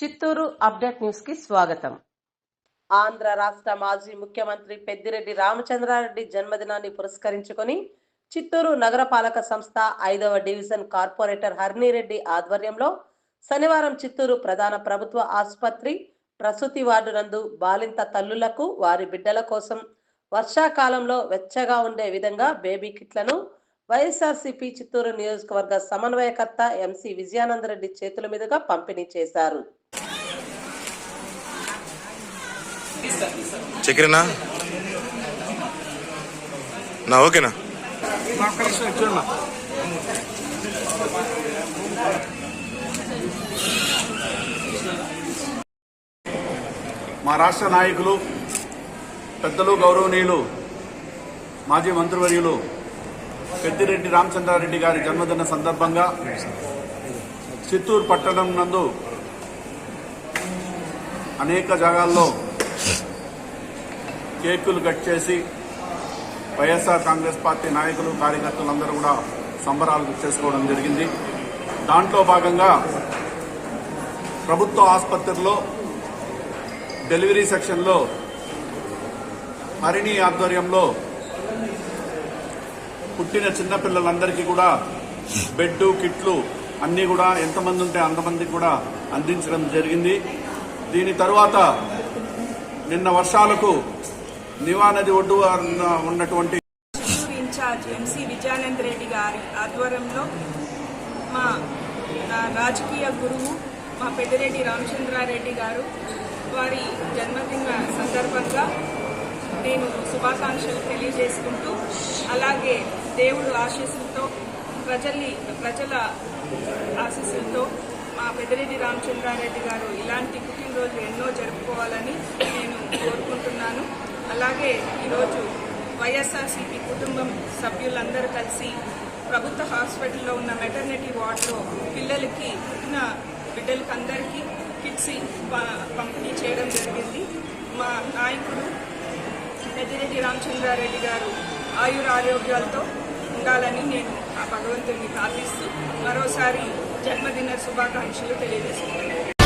Chittoor update న్యూస్కి స్వాగతం. ఆంధ్ర రాష్ట్ర మాజీ ముఖ్యమంత్రి పెద్దిరెడ్డి రామచంద్రారెడ్డి జన్మదినాన్ని పురస్కరించుకొని చిత్తూరు నగరపాలక సంస్థ ఐదవ డివిజన్ కార్పొరేటర్ హర్నిరెడ్డి ఆధ్వర్యంలో శనివారం చిత్తూరు ప్రధాన ప్రభుత్వ ఆసుపత్రి ప్రసూతి వార్డు నందు బాలింత తల్లులకు వారి బిడ్డల కోసం వర్షాకాలంలో వెచ్చగా ఉండే విధంగా బేబీ కిట్లను వైఎస్ఆర్సీపీ చిత్తూరు నియోజకవర్గ సమన్వయకర్త ఎంసీ విజయానందరెడ్డి చేతుల మీదుగా పంపిణీ చేశారు. చక్కెరనా నా ఓకేనా? మా రాష్ట్ర నాయకులు పెద్దలు గౌరవనీయులు మాజీ మంత్రివర్యులు పెద్దిరెడ్డి రామచంద్రారెడ్డి గారి జన్మదిన సందర్భంగా చిత్తూరు పట్టణం నందు అనేక జాగాల్లో కేకులు కట్ చేసి వైఎస్ఆర్ కాంగ్రెస్ పార్టీ నాయకులు కార్యకర్తలందరూ కూడా సంబరాలు చేసుకోవడం జరిగింది. దాంట్లో భాగంగా ప్రభుత్వ ఆసుపత్రిలో డెలివరీ సెక్షన్లో హరిణి ఆధ్వర్యంలో పుట్టిన చిన్నపిల్లలందరికీ కూడా బెడ్ కిట్లు అన్నీ కూడా ఎంతమంది ఉంటే అంతమందికి కూడా అందించడం జరిగింది. దీని తరువాత నిన్న వర్షాలకు నివా నది ఒడ్డు ఉన్నటువంటి ఇన్ఛార్జ్ ఎంసీ విజయానంద్ రెడ్డి గారి ఆధ్వర్యంలో మా రాజకీయ గురువు మా పెద్దిరెడ్డి రామచంద్రారెడ్డి గారు వారి జన్మదిన సందర్భంగా నేను శుభాకాంక్షలు తెలియజేసుకుంటూ అలాగే దేవుడు ఆశీస్సులతో ప్రజల్ని ప్రజల ఆశీస్సులతో మా పెద్దిరెడ్డి రామచంద్రారెడ్డి గారు ఇలాంటి పుట్టినరోజు ఎన్నో జరుపుకోవాలని నేను కోరుకుంటున్నాను. అలాగే ఈరోజు వైఎస్ఆర్సీపీ కుటుంబం సభ్యులందరూ కలిసి ప్రభుత్వ హాస్పిటల్లో ఉన్న మెటర్నిటీ వార్డులో పిల్లలకి పుట్టిన బిడ్డలకి అందరికీ కిట్స్ ప- పంపిణీ చేయడం జరిగింది. మా నాయకుడు పెద్దిరెడ్డి రామచంద్రారెడ్డి గారు ఆయుర ఆరోగ్యాలతో ఉండాలని నేను ఆ భగవంతుడిని ప్రార్థిస్తూ మరోసారి జన్మదిన శుభాకాంక్షలు తెలియజేస్తున్నాను.